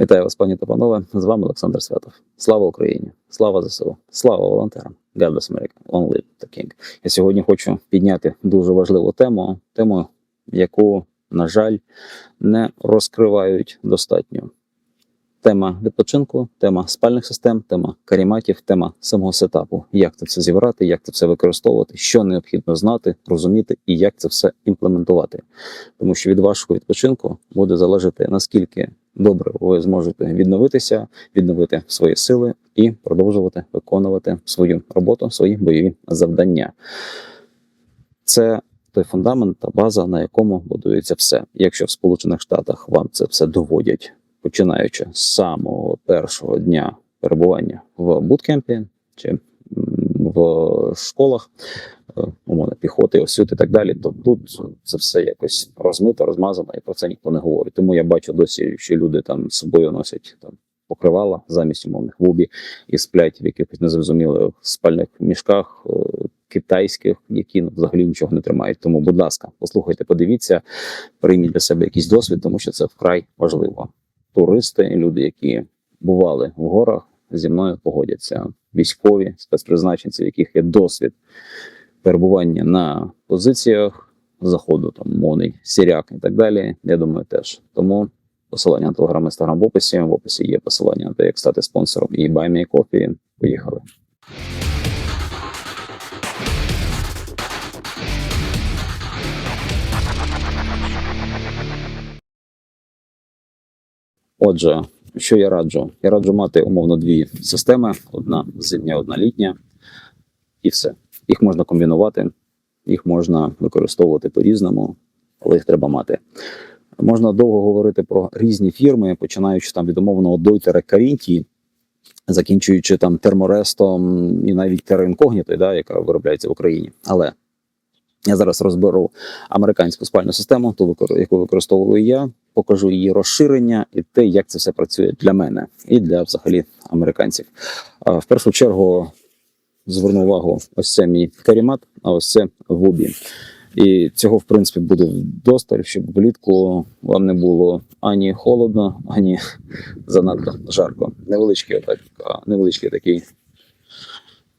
Вітаю вас, пані та панове. З вами Олександр Святов. Слава Україні! Слава ЗСУ! Слава волонтерам! God bless America! Long live the King! Я сьогодні хочу підняти дуже важливу тему, тему, яку, на жаль, не розкривають достатньо. Тема відпочинку, тема спальних систем, тема каріматів, тема самого сетапу. Як це все зібрати, як це все використовувати, що необхідно знати, розуміти і як це все імплементувати. Тому що від вашого відпочинку буде залежати наскільки добре ви зможете відновитися, відновити свої сили і продовжувати виконувати свою роботу, свої бойові завдання. Це той фундамент та база, на якому будується все. Якщо в Сполучених Штатах вам це все доводять, починаючи з самого першого дня перебування в буткемпі чи в школах, е, умовно піхоти, освіти і так далі, то тут це все якось розмито, розмазано, і про це ніхто не говорить. Тому я бачу досі, що люди там з собою носять там покривала замість умовних вубі і сплять в якихось незрозумілих спальних мішках. е, Китайських, які взагалі нічого не тримають. Тому, будь ласка, послухайте, подивіться, прийміть для себе якийсь досвід, тому що це вкрай важливо. Туристи, люди, які бували в горах, зі мною погодяться. Військові спецпризначенці, в яких є досвід перебування на позиціях заходу, там мовний сіряк і так далі. Я думаю, теж тому. Посилання на телеграм інстаграм в описі. В описі є посилання на те, як стати спонсором і Me a Поїхали. Отже, що я раджу? Я раджу мати умовно дві системи: одна зимня, одна літня, і все. Їх можна комбінувати, їх можна використовувати по-різному, але їх треба мати. Можна довго говорити про різні фірми, починаючи там від умовного Дойтера Карінті, закінчуючи там терморестом і навіть Теренкогніто, да, яка виробляється в Україні. Але я зараз розберу американську спальну систему, ту, яку використовую я, покажу її розширення і те, як це все працює для мене і для взагалі американців. В першу чергу зверну увагу, ось це мій карімат, а ось це вубі. І цього, в принципі, буде вдосталь, щоб влітку вам не було ані холодно, ані занадто жарко. Невеличкий, отак, невеличкий такий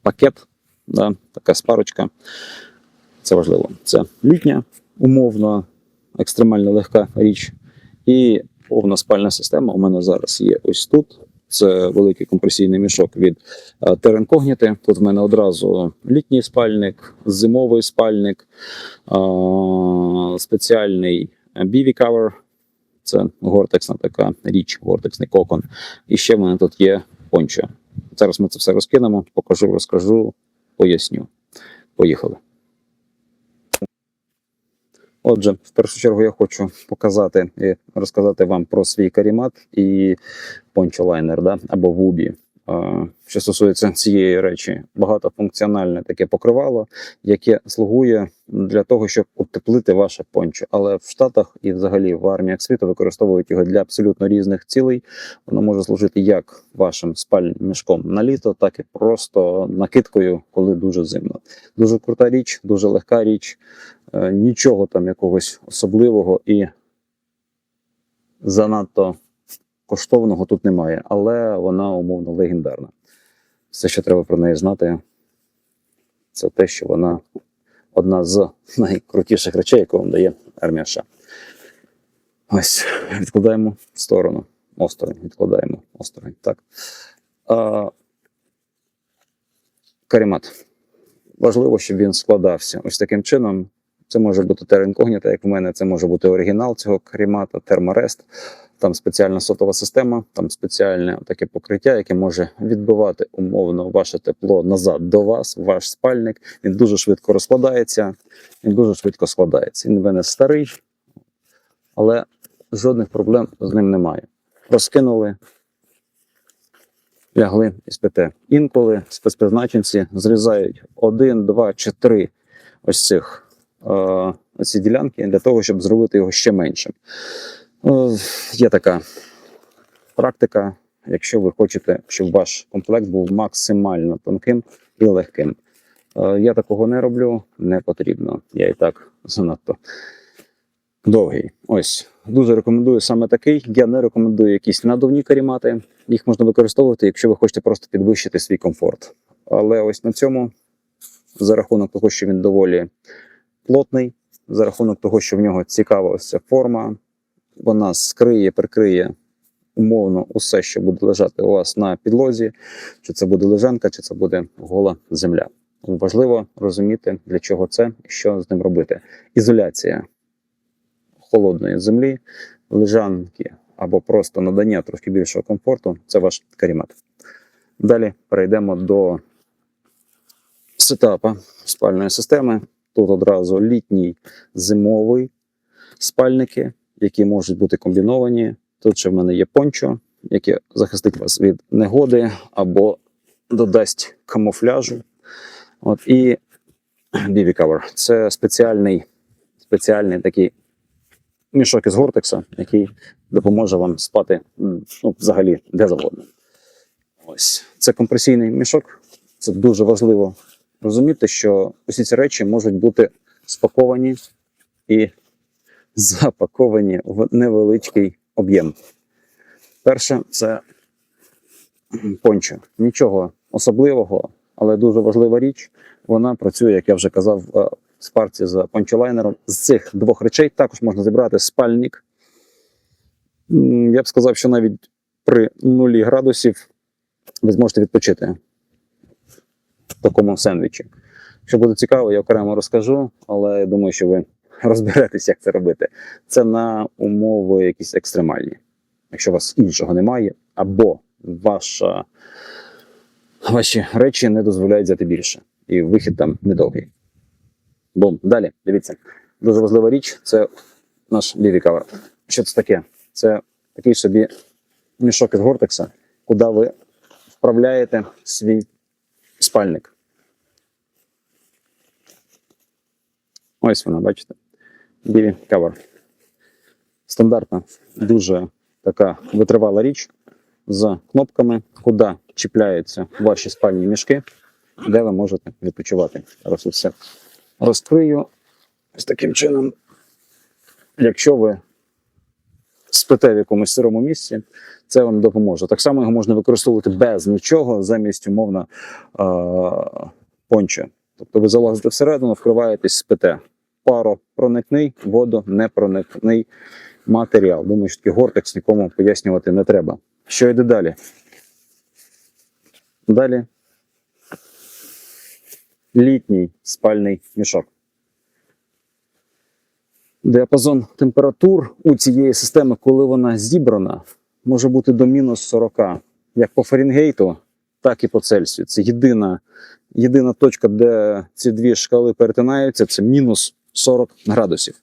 пакет, да, така спарочка. Це важливо. Це літня, умовно, екстремально легка річ. І повна спальна система у мене зараз є ось тут. Це великий компресійний мішок від Incognito. Тут в мене одразу літній спальник, зимовий спальник, е, спеціальний BV cover. Це гортексна така річ, гортексний кокон. І ще в мене тут є пончо. Зараз ми це все розкинемо, покажу, розкажу, поясню. Поїхали. Отже, в першу чергу я хочу показати і розказати вам про свій карімат і пончолайнер, да, або вубі. Е, Що стосується цієї речі, багатофункціональне таке покривало, яке слугує для того, щоб утеплити ваше пончо. Але в Штатах і взагалі в арміях світу використовують його для абсолютно різних цілей. Воно може служити як вашим спальним мішком на літо, так і просто накидкою, коли дуже зимно. Дуже крута річ, дуже легка річ. Е, Нічого там якогось особливого і занадто коштовного тут немає, але вона умовно легендарна. Все, що треба про неї знати, це те, що вона одна з найкрутіших речей, яку вам дає армія США. Ось, відкладаємо в сторону. Осторонь, відкладаємо осторонь. Так. А, карімат. Важливо, щоб він складався ось таким чином. Це може бути теренкогніта, як в мене, це може бути оригінал цього карімата, терморест. Там спеціальна сотова система, там спеціальне таке покриття, яке може відбивати умовно ваше тепло назад до вас, ваш спальник. Він дуже швидко розкладається, він дуже швидко складається. Він в мене старий, але жодних проблем з ним немає. Розкинули, лягли і спите. Інколи спецпризначенці зрізають один, два чи три ось цих е, ці ділянки для того, щоб зробити його ще меншим. Е, Є така практика, якщо ви хочете, щоб ваш комплект був максимально тонким і легким. Е, Я такого не роблю, не потрібно. Я і так занадто Довгий. Ось. Дуже рекомендую саме такий. Я не рекомендую якісь надувні карімати. Їх можна використовувати, якщо ви хочете просто підвищити свій комфорт. Але ось на цьому, за рахунок того, що він доволі плотний, за рахунок того, що в нього цікава ось ця форма, вона скриє, прикриє умовно усе, що буде лежати у вас на підлозі, чи це буде лежанка, чи це буде гола земля. Важливо розуміти, для чого це і що з ним робити. Ізоляція холодної землі, лежанки або просто надання трошки більшого комфорту це ваш карімат. Далі перейдемо до сетапа спальної системи. Тут одразу літній зимовий спальники, які можуть бути комбіновані. Тут ще в мене є пончо, яке захистить вас від негоди або додасть камуфляжу. От, і BB Cover. Це спеціальний, спеціальний такий мішок із гортекса, який допоможе вам спати ну, взагалі де завгодно. Ось це компресійний мішок. Це дуже важливо розуміти, що усі ці речі можуть бути спаковані і запаковані в невеличкий об'єм. Перше це пончо. Нічого особливого, але дуже важлива річ. Вона працює, як я вже казав, в спарці з пончолайнером. З цих двох речей також можна зібрати спальник. Я б сказав, що навіть при нулі градусів ви зможете відпочити в такому сендвічі. Якщо буде цікаво, я окремо розкажу, але я думаю, що ви розберетесь, як це робити. Це на умови якісь екстремальні. Якщо у вас іншого немає, або ваша, ваші речі не дозволяють взяти більше, і вихід там недовгий. Бом. Далі, дивіться. Дуже важлива річ це наш BB cover. Що це таке? Це такий собі мішок із гортекса, куди ви вправляєте свій спальник. Ось вона, бачите? BB cover. Стандартна, дуже така витривала річ з кнопками, куди чіпляються ваші спальні мішки, де ви можете відпочивати. Зараз все розкрию ось таким чином. Якщо ви спите в якомусь сирому місці, це вам допоможе. Так само його можна використовувати без нічого, замість умовно пончо. Тобто ви залазите всередину, вкриваєтесь, спите. Паро проникний, воду не проникний матеріал. Думаю, що такий гортекс нікому пояснювати не треба. Що йде далі? Далі літній спальний мішок. Діапазон температур у цієї системи, коли вона зібрана, може бути до мінус 40, як по Фаренгейту, так і по Цельсію. Це єдина, єдина точка, де ці дві шкали перетинаються, це мінус 40 градусів.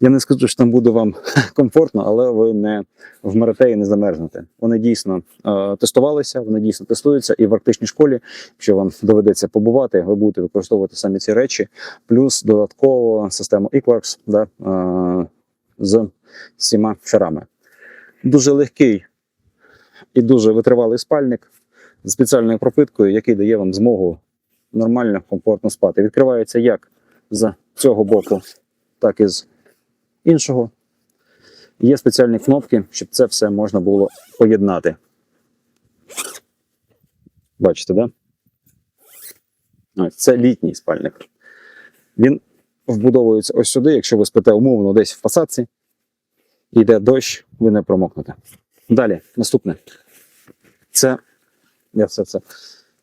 Я не скажу, що там буде вам комфортно, але ви не вмрете і не замерзнете. Вони дійсно е, тестувалися, вони дійсно тестуються, і в арктичній школі, якщо вам доведеться побувати, ви будете використовувати самі ці речі, плюс додатково систему Equarks да, е, з всіма шарами. Дуже легкий і дуже витривалий спальник з спеціальною пропиткою, який дає вам змогу нормально, комфортно спати. Відкривається як з цього боку, так і з іншого. Є спеціальні кнопки, щоб це все можна було поєднати. Бачите, да? Ось це літній спальник. Він вбудовується ось сюди, якщо ви спите умовно десь в посадці, йде дощ, ви не промокнете. Далі, наступне. Це. Я все це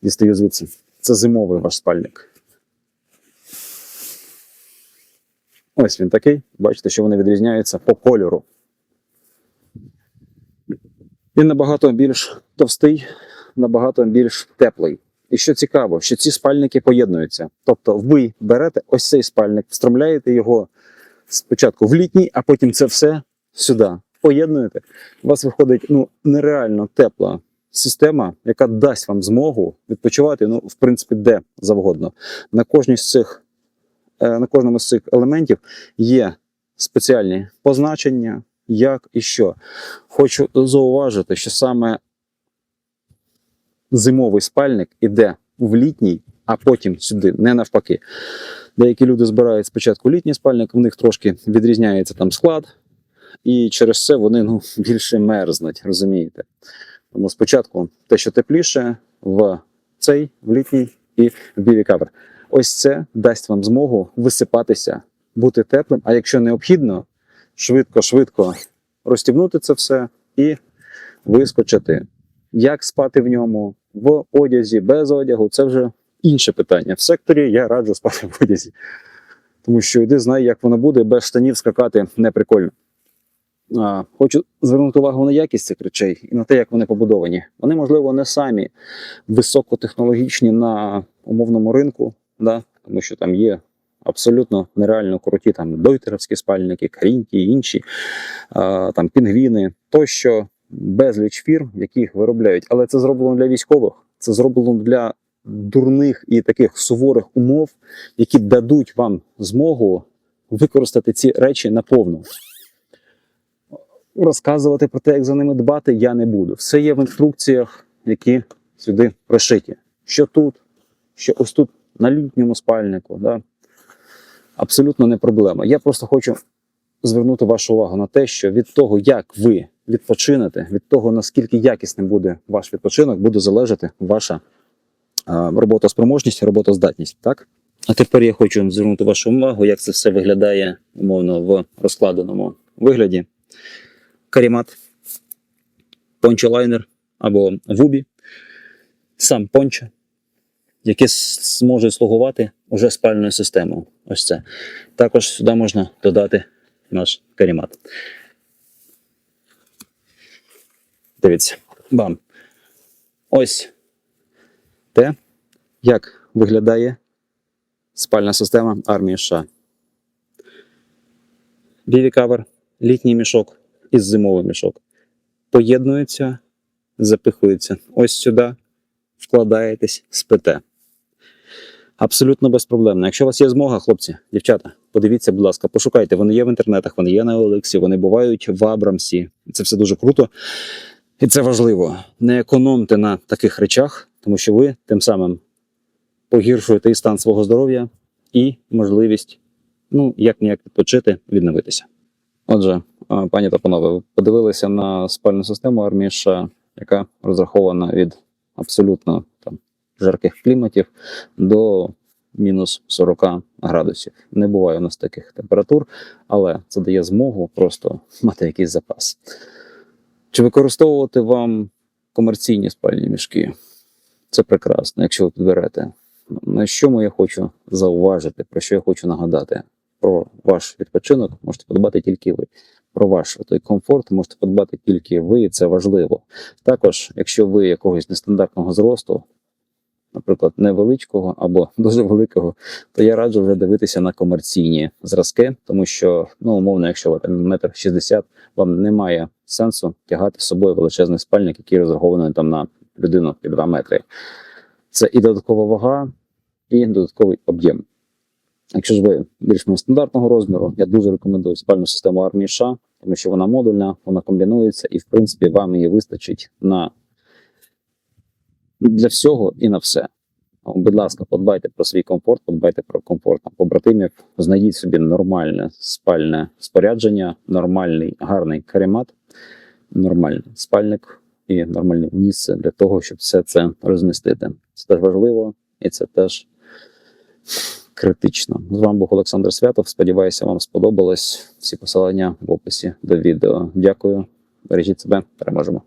дістаю звідси. Це зимовий ваш спальник. Ось він такий. Бачите, що вони відрізняються по кольору. Він набагато більш товстий, набагато більш теплий. І що цікаво, що ці спальники поєднуються. Тобто, ви берете ось цей спальник, встромляєте його спочатку в літній, а потім це все сюди поєднуєте. У вас виходить ну, нереально тепла система, яка дасть вам змогу відпочивати, ну, в принципі, де завгодно. На кожній з цих на кожному з цих елементів є спеціальні позначення, як і що. Хочу зауважити, що саме зимовий спальник іде в літній, а потім сюди, не навпаки. Деякі люди збирають спочатку літній спальник, в них трошки відрізняється там склад, і через це вони ну, більше мерзнуть, розумієте? Тому спочатку те, що тепліше, в цей, в літній і в білий кавер. Ось це дасть вам змогу висипатися, бути теплим, а якщо необхідно, швидко-швидко розтібнути це все і вискочити. Як спати в ньому, в одязі, без одягу, це вже інше питання. В секторі я раджу спати в одязі. Тому що йди знай, як воно буде, без штанів скакати не прикольно. А, Хочу звернути увагу на якість цих речей і на те, як вони побудовані. Вони, можливо, не самі високотехнологічні на умовному ринку, да? тому що там є абсолютно нереально круті там дойтеровські спальники, карінті і інші, а, там пінгвіни тощо, безліч фірм, які їх виробляють. Але це зроблено для військових, це зроблено для дурних і таких суворих умов, які дадуть вам змогу використати ці речі наповну. Розказувати про те, як за ними дбати, я не буду. Все є в інструкціях, які сюди пришиті. Що тут, що ось тут на літньому спальнику. Да? Абсолютно не проблема. Я просто хочу звернути вашу увагу на те, що від того, як ви відпочинете, від того, наскільки якісним буде ваш відпочинок, буде залежати ваша роботоспроможність, роботоздатність. Так? А тепер я хочу звернути вашу увагу, як це все виглядає умовно в розкладеному вигляді. Карімат, пончолайнер або вубі, сам пончо, яке зможе слугувати уже спальною системою. Ось це. Також сюди можна додати наш карімат. Дивіться, бам. Ось те, як виглядає спальна система армії США. Біві кавер, літній мішок і зимовий мішок. Поєднуються, запихуються ось сюди, вкладаєтесь, спите. Абсолютно безпроблемно. Якщо у вас є змога, хлопці, дівчата, подивіться, будь ласка, пошукайте. Вони є в інтернетах, вони є на Олексі, вони бувають в Абрамсі. Це все дуже круто. І це важливо. Не економте на таких речах, тому що ви тим самим погіршуєте і стан свого здоров'я, і можливість, ну, як ніяк відпочити, відновитися. Отже, пані та панове, ви подивилися на спальну систему армії США, яка розрахована від абсолютно жарких кліматів до мінус 40 градусів. Не буває у нас таких температур, але це дає змогу просто мати якийсь запас. Чи використовувати вам комерційні спальні мішки? Це прекрасно, якщо ви підберете. На що я хочу зауважити, про що я хочу нагадати? Про ваш відпочинок можете подбати тільки ви. Про ваш той комфорт можете подбати тільки ви, і це важливо. Також, якщо ви якогось нестандартного зросту, наприклад, невеличкого або дуже великого, то я раджу вже дивитися на комерційні зразки, тому що, ну, умовно, якщо ви там метр шістдесят, вам немає сенсу тягати з собою величезний спальник, який розрахований там на людину під 2 метри. Це і додаткова вага, і додатковий об'єм. Якщо ж ви більш-менш стандартного розміру, я дуже рекомендую спальну систему армії США, тому що вона модульна, вона комбінується, і в принципі вам її вистачить на для всього і на все. Будь ласка, подбайте про свій комфорт, подбайте про комфорт побратимів, знайдіть собі нормальне спальне спорядження, нормальний гарний каремат, нормальний спальник і нормальне місце для того, щоб все це розмістити. Це теж важливо і це теж критично. З вами був Олександр Святов. Сподіваюся, вам сподобалось. Всі посилання в описі до відео. Дякую. Бережіть себе, переможемо.